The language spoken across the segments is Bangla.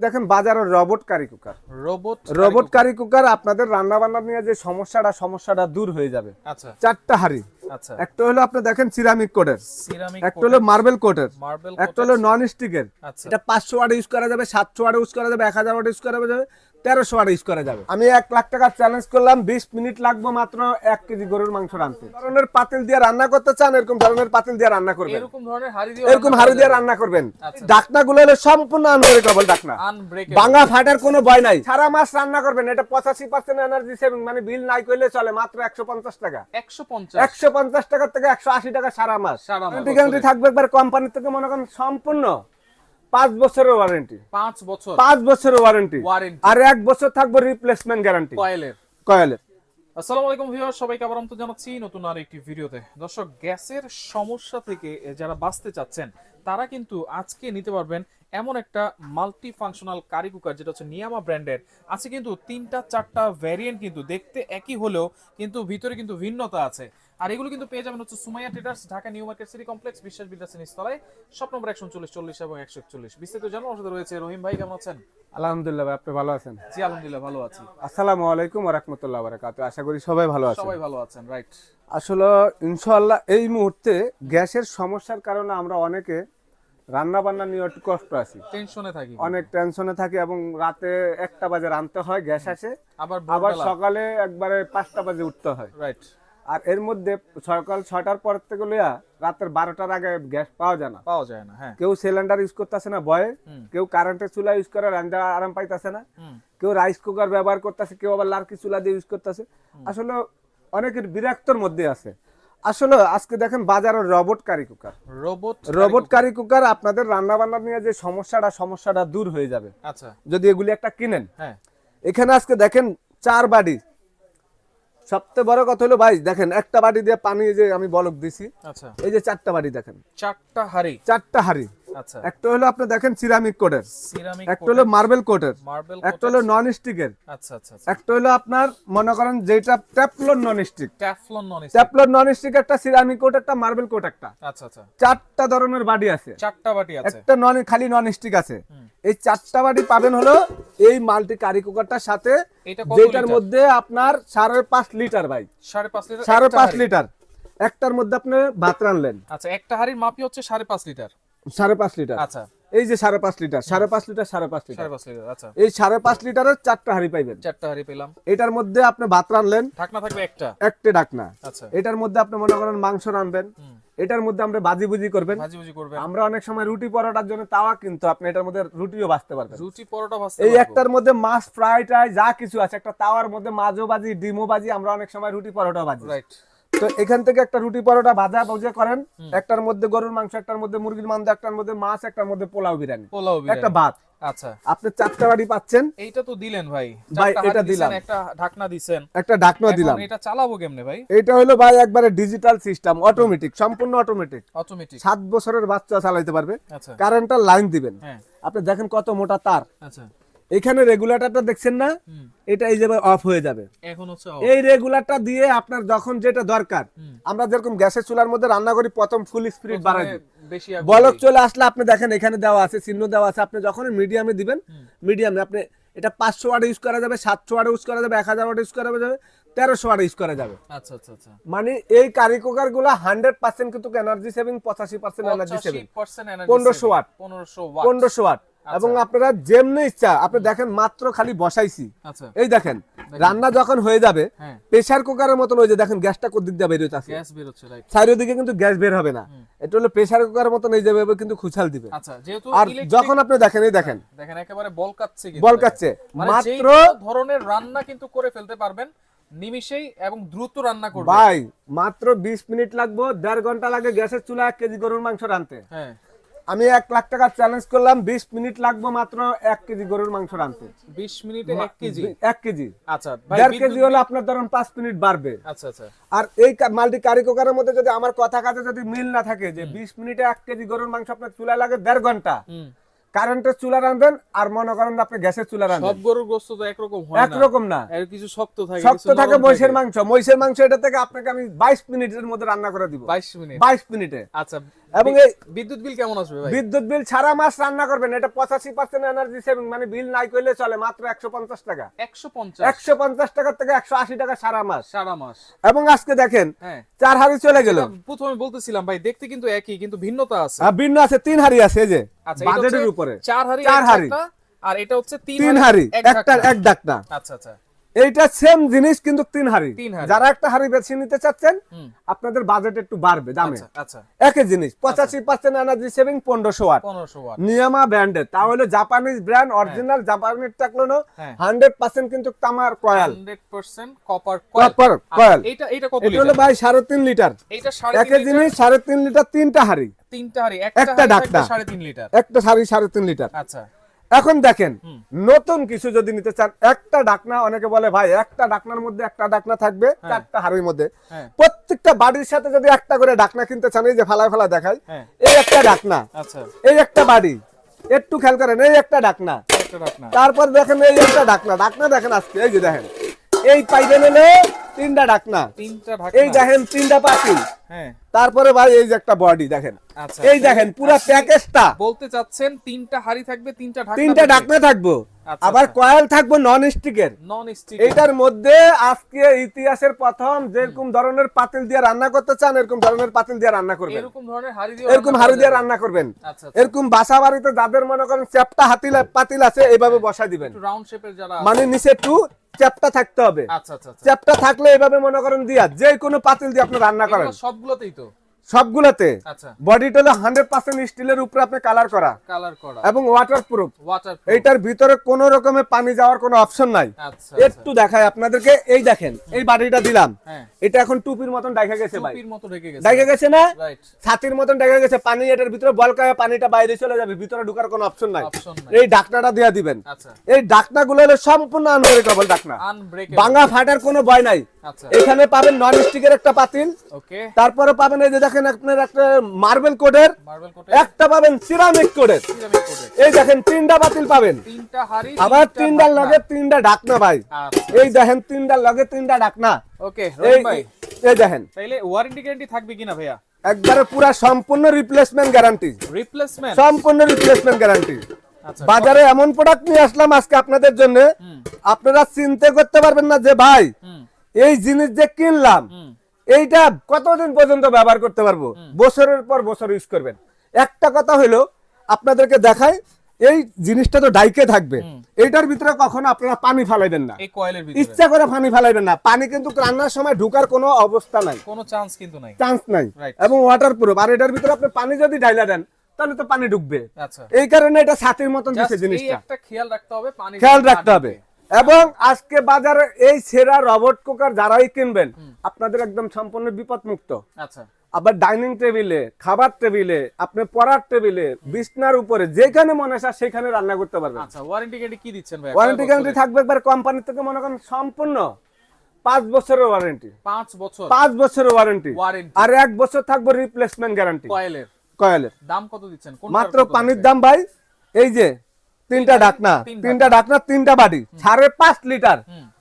দেখেন বাজারে robot curry cooker robot robot curry cooker আপনাদের রান্না বান্না নিয়ে যে সমস্যাটা সমস্যাটা দূর হয়ে যাবে। আচ্ছা। চারটা হাড়ি। আচ্ছা। একটা হলো আপনি দেখেন সিরামিক কোটের সিরামিক একটা হলো মার্বেল কোটের মার্বেল একটা হলো নন স্টিকের আচ্ছা। এটা পাঁচশো ওয়াট ইউজ করা যাবে সাতশো ওয়াট ইউজ করা যাবে এক হাজার ওয়াট ইউজ করা যাবে। তেরোশো ইউজ করা যাবে। আমি এক লাখ টাকা চ্যালেঞ্জ করলাম বিশ মিনিট লাগবে মাত্র এক কেজি গরুর মাংস রাঁধতে। ধরনের পাতিল দিয়ে রান্না করতে চান এরকম ধরনের পাতিল দিয়ে রান্না করবেন। এরকম হাড়ি দিয়ে এরকম হাড়ি দিয়ে রান্না করবেন। আচ্ছা। ডাকনা গুলো হলো সম্পূর্ণ আনব্রেকেবল ডাকনা। বাংলা ফাটার কোনো ভয় নাই। সারা মাস রান্না করবেন এটা পঁচাশি পার্সেন্ট এনার্জি সেভিং মানে বিল নাই করলে চলে মাত্র একশো পঞ্চাশ টাকা। 150 একশো পঞ্চাশ টাকা থেকে একশো আশি টাকা সারা মাস। সারা মাস, থাকবে একবার কোম্পানি থেকে মনে করেন সম্পূর্ণ। পাঁচ বছরের ওয়ারেন্টি। 5 বছর। পাঁচ বছরের ওয়ারেন্টি। ওয়ারেন্টি। আর এক বছর থাকবে রিপ্লেসমেন্ট গ্যারান্টি কয়েলের। কয়েলের। আসসালামু আলাইকুম ভিউয়ার সবাইকে আবার আমন্ত্রণ জানাচ্ছি নতুন আর একটি ভিডিওতে। দর্শক গ্যাসের সমস্যা থেকে যারা বাঁচতে চাচ্ছেন তারা কিন্তু আজকে নিতে পারবেন এমন একটা মাল্টি ফাংশনাল কারি কুকার যেটা হচ্ছে নিয়ামা ব্র্যান্ডের আছে কিন্তু তিনটা চারটা ভ্যারিয়েন্ট কিন্তু দেখতে একই হলেও কিন্তু ভিতরে কিন্তু ভিন্নতা আছে। আর এগুলো কিন্তু পেয়ে যাবেন হচ্ছে Sumaiya Traders Dhaka New Market City Complex বিশ্বাস বিদ্যাসী নিস্তলায় শপ নম্বর একশো চল্লিশ চল্লিশ এবং একশো একচল্লিশ। বিস্তারিত জানার সাথে রয়েছে রহিম ভাই কেমন আছেন? আলহামদুলিল্লাহ আপনি ভালো আছেন? জি আলহামদুলিল্লাহ ভালো আছি। আসসালামু আলাইকুম ওয়া রাহমাতুল্লাহি ওয়া বারাকাতুহু। আশা করি সবাই ভালো আছেন। সবাই ভালো আছেন রাইট আসলে ইনশাআল্লাহ এই মুহূর্তে গ্যাসের সমস্যার কারণে আমরা অনেকে রান্না বান্না নিয়ে একটু কষ্ট আছি। টেনশনে থাকি। অনেক টেনশনে থাকি এবং রাতে একটা বাজে রানতে হয় গ্যাস আসে। আবার আবার সকালে একবারে পাঁচটা বাজে উঠতে হয়। রাইট আর এর মধ্যে সকাল ছটার পর থেকে লইয়া রাতের বারোটার আগে গ্যাস পাওয়া যায় না। পাওয়া যায় না হ্যাঁ। কেউ সিলিন্ডার ইউজ করতেছে না ভয়ে কেউ কারেন্টের চুলা ইউজ করে রান্না আরাম পাইতেছে না। কেউ রাইস কুকার ব্যবহার করতেছে কেউ আবার লার্কি চুলা দিয়ে ইউজ করতেছে। আসলে অনেকের বিরক্তর মধ্যে আছে। আসলে আজকে দেখেন বাজারে robot curry cooker robot robot curry cooker আপনাদের রান্না বান্না নিয়ে যে সমস্যাটা সমস্যাটা দূর হয়ে যাবে। আচ্ছা। যদি এগুলি একটা কিনেন। হ্যাঁ। এখানে আজকে দেখেন চার বাড়ি সবচেয়ে বড় কথা হলো ভাই দেখেন একটা বাড়ি দিয়ে পানি যে আমি বলক দিছি আচ্ছা। এই যে চারটা বাড়ি দেখেন। চারটা হাড়ি? চারটা হাড়ি। আচ্ছা। একটা হলো আপনি দেখেন সিরামিক কোটের সিরামিক একটা হলো মার্বেল কোটের মার্বেল একটা হলো নন স্টিকের আচ্ছা আচ্ছা আচ্ছা। একটা হলো আপনার মনে করেন যেটা Teflon non stick Teflon non stick একটা সিরামিক কোট একটা মার্বেল কোট একটা। আচ্ছা আচ্ছা। চারটা ধরনের বাড়ি আছে। চারটা বাটি আছে। একটা নন খালি নন স্টিক আছে এই চারটা বাটি পাবেন হলো এই মাল্টি কারি কুকারটার সাথে যেটার মধ্যে আপনার সাড়ে পাঁচ লিটার ভাই। সাড়ে পাঁচ লিটার সাড়ে পাঁচ লিটার একটার মধ্যে আপনি ভাত রানলেন। আচ্ছা একটা হাড়ির মাপই হচ্ছে সাড়ে পাঁচ লিটার সাড়ে পাঁচ লিটার আচ্ছা। এই যে সাড়ে পাঁচ লিটার সাড়ে পাঁচ লিটার সাড়ে পাঁচ লিটার। আচ্ছা। এই সাড়ে পাঁচ লিটারের চারটা হাড়ি পাইবেন। চারটা হাড়ি পেলাম। এটার মধ্যে আপনি ভাত রানলেন ঢাকনা থাকবে একটা। একটা আচ্ছা। এটার মধ্যে আপনি মনে করেন মাংস রানবেন এটার মধ্যে আমরা বাজি বুজি করবেন। ভাজি ভুজি করবেন। আমরা অনেক সময় রুটি পরোটার জন্য তাওয়া কিন্তু আপনি এটার মধ্যে রুটিও বাঁচতে পারবেন। রুটি পরোটা ভাজতে এই একটার মধ্যে মাছ ফ্রাই টাই যা কিছু আছে একটা তাওয়ার মধ্যে মাছও বাজি ডিমও বাজি আমরা অনেক সময় রুটি পরোটা বাজি রাইট তো এখান থেকে একটা রুটি পরোটা ভাজা ভুজে করেন। একটার মধ্যে গরুর মাংস একটার মধ্যে মুরগির মাংস একটার মধ্যে মাছ একটার মধ্যে পোলাও বিরিয়ানি। পোলাও একটা ভাত। আচ্ছা। আপনি চারটা বাড়ি পাচ্ছেন। এইটা তো দিলেন ভাই। ভাই, এটা দিলাম। একটা ঢাকনা দিছেন। একটা ডাকনা দিলাম। এটা চালাবো কেমনে ভাই? এটা হলো ভাই একবারে ডিজিটাল সিস্টেম অটোমেটিক সম্পূর্ণ অটোমেটিক অটোমেটিক সাত বছরের বাচ্চা চালাইতে পারবে। আচ্ছা। কারেন্টের লাইন দিবেন। হ্যাঁ। আপনি দেখেন কত মোটা তার। আচ্ছা। এখানে রেগুলেটরটা দেখছেন না? এটা এই যে অফ হয়ে যাবে। এখন হচ্ছে এই রেগুলারটা দিয়ে আপনার যখন যেটা দরকার আমরা যেরকম গ্যাসের চুলার মধ্যে রান্না করি প্রথম ফুল স্পিড বাড়াই বলক। চলে আসলে আপনি দেখেন এখানে দেওয়া আছে চিহ্ন দেওয়া আছে আপনি যখন মিডিয়ামে দিবেন মিডিয়ামে আপনি এটা পাঁচশো ওয়াট ইউজ করা যাবে সাতশো ওয়াট ইউজ করা যাবে এক হাজার ওয়াট ইউজ করা যাবে তেরোশো ওয়াট ইউজ করা যাবে। আচ্ছা আচ্ছা আচ্ছা। মানে এই কারি কুকারগুলা হান্ড্রেড পার্সেন্ট কিন্তু এনার্জি সেভিং পঁচাশি percent energy saving 85% energy 1500 watt. 1500 watt পনেরোশো ওয়াট এবং আপনারা যেমনি ইচ্ছা আপনি দেখেন মাত্র খালি বসাইছি। আচ্ছা। এই দেখেন রান্না যখন হয়ে যাবে হ্যাঁ। প্রেসার কুকারের মতন ওই যে দেখেন গ্যাসটা কোন দিক দিয়ে বের হইতাছে। গ্যাস বের হচ্ছে রাইট চারিদিকে কিন্তু গ্যাস বের হবে না। এটা হলো প্রেসার কুকারের মতন এই যাবে কিন্তু খুচাল দিবে। আচ্ছা যেহেতু আর যখন আপনি দেখেন এই দেখেন। দেখেন একেবারে বল কাচ্ছে কিন্তু বল কাচ্ছে। মানে মাত্র ধরনের রান্না কিন্তু করে ফেলতে পারবেন নিমিষেই এবং দ্রুত রান্না করবেন। ভাই মাত্র বিশ মিনিট লাগবে দেড় ঘণ্টা লাগে গ্যাসের চুলা এক কেজি গরুর মাংস রানতে হ্যাঁ। আমি এক লাখ টাকা চ্যালেঞ্জ করলাম বিশ মিনিট লাগবে মাত্র এক কেজি গরুর মাংস রাঁধতে। বিশ মিনিটে এক কেজি? এক কেজি। আচ্ছা দেড় কেজি হলে আপনার ধরুন পাঁচ মিনিট বাড়বে। আচ্ছা আচ্ছা। আর এই মাল্টি কারি কুকারের মধ্যে যদি আমার কথা কাছে যদি মিল না থাকে যে বিশ মিনিটে এক কেজি গরুর মাংস আপনার চুলায় লাগে দেড় ঘণ্টা কারেন্টের চুলা রাঁধবেন আর মনে করেন আপনি গ্যাসের চুলা সব গরুর গোস্ত তো একরকম হয় না। একরকম না। এর কিছু শক্ত থাকে শক্ত থাকে মহিষের মাংস। মহিষের মাংস এটা থেকে আপনাকে আমি বাইশ মিনিটের মধ্যে রান্না করে দিব। 22 মিনিট। বাইশ মিনিটে। আচ্ছা। এবং এই বিদ্যুৎ বিল কেমন আসবে ভাই? বিদ্যুৎ বিল সারা মাস রান্না করবেন। এটা পঁচাশি পার্সেন্ট এনার্জি সেভিং মানে বিল নাই করলে চলে মাত্র একশো পঞ্চাশ টাকা। একশো পঞ্চাশ। একশো পঞ্চাশ টাকা থেকে একশো আশি টাকা সারা মাস। সারা মাস। এবং আজকে দেখেন হ্যাঁ। চার হাড়ি চলে গেল। প্রথমে বলতেছিলাম ভাই দেখতে কিন্তু একই কিন্তু ভিন্নতা আছে। আর ভিন্ন আছে তিন হাড়ি আছে এই যে। বাজেটের হচ্ছে উপরে। চার হাড়ি চার হাড়ি। আর এটা হচ্ছে তিন হাড়ি এক একটা এক ডাক্তার আচ্ছা আচ্ছা। এইটা সেম জিনিস কিন্তু তিন হাড়ি। যারা একটা হাড়ি বেছে নিতে চাচ্ছেন আপনাদের বাজেট একটু বাড়বে দামে। আচ্ছা আচ্ছা। একই জিনিস পঁচাশি পার্সেন্ট এনার্জি সেভিং পনেরোশো ওয়াট নিয়ামা ব্র্যান্ডের তাহলে জাপানিজ ব্র্যান্ড অরিজিনাল জাপানিজ হ্যাঁ। হান্ড্রেড পার্সেন্ট কিন্তু তামার কয়াল কপার Copper coil। এটা হলো ভাই সাড়ে তিন লিটার। একই জিনিস সাড়ে তিন লিটার তিনটা হাড়ি। তিনটা হাড়ি একটা। থাকবে সাড়ে তিন লিটার। একটা হাড়ি সাড়ে তিন লিটার। আচ্ছা। এখন দেখেন নতুন কিছু যদি নিতে চান একটা ডাকনা অনেকে বলে ভাই একটা ডাকনার মধ্যে একটা ডাকনা থাকবে চারটা হাড়ির মধ্যে। হ্যাঁ। প্রত্যেকটা বাড়ির সাথে যদি একটা করে ডাকনা কিনতে চান এই যে ফালা ফালা দেখাই হ্যাঁ। এই একটা ডাকনা আচ্ছা। এই একটা বাড়ি একটু খেয়াল করেন এই একটা ডাকনা। তারপর দেখেন এই একটা ডাকনা ডাকনা দেখেন আজকে এই যে দেখেন এই পাইবেন হলো তিনটা ডাকনা তিনটা ঢাকনা। এই দেখেন তিনটা পাতিল। হ্যাঁ। তারপরে ভাই এই যে একটা বডি দেখেন। আচ্ছা এই দেখেন পুরো প্যাকেজটা বলতে চাচ্ছেন তিনটা হাড়ি থাকবে তিনটা ঢাকনা তিনটা ঢাকনা থাকব। আচ্ছা, আবার আচ্ছা। কয়েল থাকব নন স্টিকের নন স্টিক এইটার মধ্যে আজকে ইতিহাসের প্রথম যেরকম ধরনের পাতিল দিয়ে রান্না করতে চান এরকম ধরনের পাতিল দিয়ে রান্না করবেন। এরকম ধরনের হাড়ি দিয়ে এরকম হাড়ি দিয়ে রান্না করবেন। আচ্ছা আচ্ছা। এরকম বাসা বাড়িতে যাদের মনে করেন চ্যাপটা হাতিল পাতিল আছে এইভাবে বসাই দিবেন। একটু রাউন্ড শেপের যারা মানে নিচে একটু চ্যাপটা থাকতে হবে। আচ্ছা আচ্ছা আচ্ছা। চ্যাপটা থাকলে এইভাবে মনে করেন দিয়া যে কোনো পাতিল দিয়ে আপনি রান্না করেন। সবগুলোতেই তো? সবগুলোতে। আচ্ছা। বডিটা হলো হান্ড্রেড পার্সেন্ট স্টিলের উপরে আপনি কালার করা। কালার করা। এবং ওয়াটার প্রুফ এইটার ভিতরে কোন রকমের পানি যাওয়ার কোনো অপশন নাই। আচ্ছা একটু দেখায় আপনাদেরকে এই দেখেন এই বাড়িটা দিলাম। হ্যাঁ। এটা এখন টুপির মতন দেখা গেছে ভাই। টুপির মতো ঢেকে গেছে। দেখা গেছে না? রাইট ছাতির মতন দেখা গেছে পানি এটার ভিতরে বলকায় পানিটা বাইরে চলে যাবে ভিতরে ঢুকার কোনো অপশন নাই। এই ডাকনাটা দিয়া দিবেন। আচ্ছা। এই ডাকনাগুলো হলো সম্পূর্ণ আনব্রেকেবল ডাকনা ভাঙা ফাটার কোনো ভয় নাই। আচ্ছা এখানে পাবেন নন স্টিকের একটা পাতিল। তারপরে পাবেন এই যে দেখেন আপনার একটা মার্বেল কোডের। একটা পাবেন সিরামিক কোডের। এই দেখেন তিনটা পাতিল পাবেন। আবার তিনটা তিনটার ঢাকনা। লগে তিনটা ডাকনা ভাই। আচ্ছা। এই দেখেন তিনটার লগে তিনটা ওকে এই দেখেন। ওয়ারেন্টি গ্যারান্টি থাকবে কিনা ভাইয়া? একবারে পুরা সম্পূর্ণ রিপ্লেসমেন্ট গ্যারান্টি রিপ্লেসমেন্ট সম্পূর্ণ রিপ্লেসমেন্ট গ্যারান্টি আচ্ছা বাজারে এমন প্রোডাক্ট নিয়ে আসলাম আজকে আপনাদের জন্য। আপনারা চিন্তা করতে পারবেন না যে ভাই এই জিনিস যে কিনলাম এইটা কতদিন পর্যন্ত ব্যবহার করতে পারব? বছরের পর বছর ইউজ করবেন। একটা কথা হলো আপনাদেরকে দেখায় এই জিনিসটা তো ডাইকে থাকবে। এইটার ভিতরে কখনো আপনারা পানি ফালাইবেন না। ইচ্ছা করে পানি ফালাইবেন না। পানি কিন্তু রান্নার সময় ঢুকার কোনো অবস্থা নাই। কোনো চান্স কিন্তু নাই। চান্স নাই। এবং ওয়াটার প্রুফ আর এটার ভিতরে আপনি পানি যদি ঢাইলা দেন তাহলে তো পানি ঢুকবে। আচ্ছা। এই কারণে এটা ছাতির মতন দিচ্ছে জিনিসটা। খেয়াল রাখতে হবে খেয়াল রাখতে হবে। এবং আজকে বাজারে এই সেরা রবট কুকার যারাই কিনবেন আপনাদের একদম সম্পূর্ণ বিপদ মুক্ত আচ্ছা। আবার ডাইনিং টেবিলে খাবার টেবিলে আপনি পড়ার টেবিলে বিছনার উপরে যেখানে মনে হয় সেখানে রান্না করতে পারবেন। আচ্ছা ওয়ারেন্টি গ্যারান্টি কি দিচ্ছেন ভাই? ওয়ারেন্টি গ্যারান্টি থাকবে একবার কোম্পানি থেকে মনে করেন সম্পূর্ণ পাঁচ বছরের ওয়ারেন্টি পাঁচ বছর? পাঁচ বছরের ওয়ারেন্টি ওয়ারেন্টি আর এক বছর থাকবে রিপ্লেসমেন্ট গ্যারান্টি কয়েলের। কয়েলের। দাম কত দিচ্ছেন? মাত্র পানির দাম ভাই এই যে তিনটা ডাকনা তিনটা ডাকনা। তিনটা বাড়ি সাড়ে পাঁচ লিটার।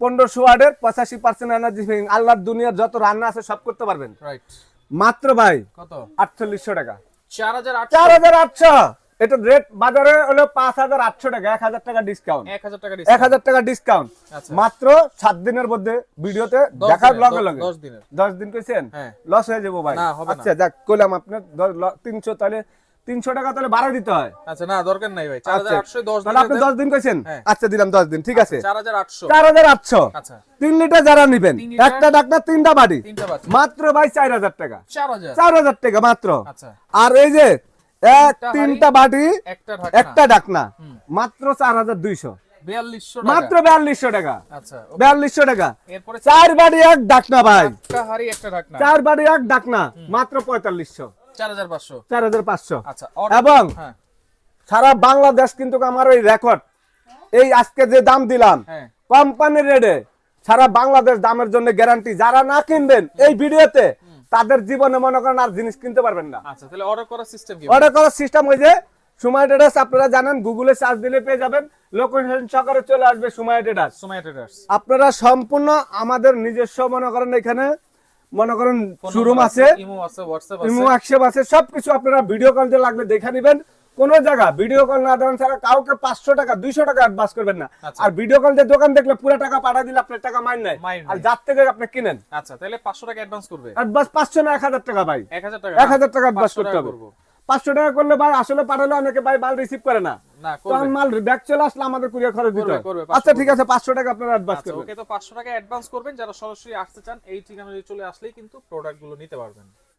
পনেরোশো ওয়ার্ডের পঁচাশি পার্সেন্ট এনার্জি আল্লাহর দুনিয়ার যত রান্না আছে সব করতে পারবেন। মাত্র ভাই কত? আটচল্লিশশো টাকা। চার হাজার আটশো। এটা রেট বাজারে হলো পাঁচ হাজার আটশো টাকা। এক হাজার টাকা ডিসকাউন্ট এক হাজার টাকা এক হাজার টাকা ডিসকাউন্ট আচ্ছা। মাত্র সাত দিনের মধ্যে ভিডিওতে দেখার লগে লগে। দশ দিনের। দশ দিন কইছেন? হ্যাঁ। লস হয়ে যাব ভাই। আচ্ছা যাক কইলাম আপনার তিনশো তাহলে তিনশো টাকা তাহলে বাড়া দিতে হয়। আচ্ছা না দরকার নাই ভাই। চার হাজার আচ্ছা। আটশো দশ তাহলে আপনি দশ দিন কইছেন? হ্যাঁ। আচ্ছা দিলাম দশ দিন ঠিক আছে। চার হাজার আটশো। চার হাজার আটশো। আচ্ছা। তিন লিটার যারা নিবেন একটা ডাকনা তিনটা বাড়ি মাত্র ভাই চার হাজার টাকা। চার হাজার? টাকা মাত্র। আচ্ছা। আর এই যে তিনটা তিনটা বাড়ি একটা ডাকনা। মাত্র চার হাজার দুইশো। মাত্র বিয়াল্লিশশো টাকা। আচ্ছা বিয়াল্লিশশো টাকা। চার বাড়ি এক ডাকনা ভাই। চার বাড়ি এক ডাকনা। মাত্র পঁয়তাল্লিশশো। আচ্ছা এবং হ্যাঁ। সারা বাংলাদেশ কিন্তু আমার এই রেকর্ড এই আজকে যে দাম দিলাম হ্যাঁ। কোম্পানির রেটে সারা বাংলাদেশ দামের জন্য গ্যারান্টি যারা না কিনবেন এই ভিডিওতে তাদের জীবনে মনে করেন আর জিনিস কিনতে পারবেন না। আচ্ছা তাহলে অর্ডার করার সিস্টেম কি? অর্ডার করার সিস্টেম ওই যে সময় ট্রেডার্স আপনারা জানেন গুগলে সার্চ দিলে পেয়ে যাবেন। লোকেশন সহকারে চলে আসবে সময় ট্রেডার্স ট্রেডার্স আপনারা সম্পূর্ণ আমাদের নিজস্ব মনে করেন এখানে। মনে করেন শোরুম আছে ইমো আছে হোয়াটসঅ্যাপ আছে। সবকিছু আপনারা ভিডিও কল দিয়ে লাগলে দেখে নেবেন। কোন জায়গা ভিডিও কল না দেওয়ান ছাড়া কাউকে পাঁচশো টাকা দুইশো টাকা অ্যাডভান্স করবেন না। আচ্ছা। আর ভিডিও কল দিয়ে দোকান দেখলে পুরো টাকা পাঠা দিলে আপনার টাকা মাইন নাই। আর যার থেকে আপনি কিনেন। আচ্ছা তাহলে পাঁচশো টাকা অ্যাডভান্স করবে। অ্যাডভান্স পাঁচশো না এক হাজার টাকা ভাই। এক হাজার টাকা এক হাজার টাকা অ্যাডভান্স করতে হবে। করব। পাঁচশো টাকা করলে ভাই আসলে পাঠালে অনেকে ভাই মাল রিসিভ করে না। তখন মাল চলে আসলে আমাদের কুরিয়ার খরচ দিতে আচ্ছা ঠিক আছে পাঁচশো টাকা আপনারা অ্যাডভান্স আচ্ছা করবেন। ওকে তো পাঁচশো টাকা অ্যাডভান্স করবেন। যারা সরাসরি আসতে চান এই ঠিকানায় চলে আসলেই কিন্তু প্রোডাক্টগুলো নিতে পারবেন।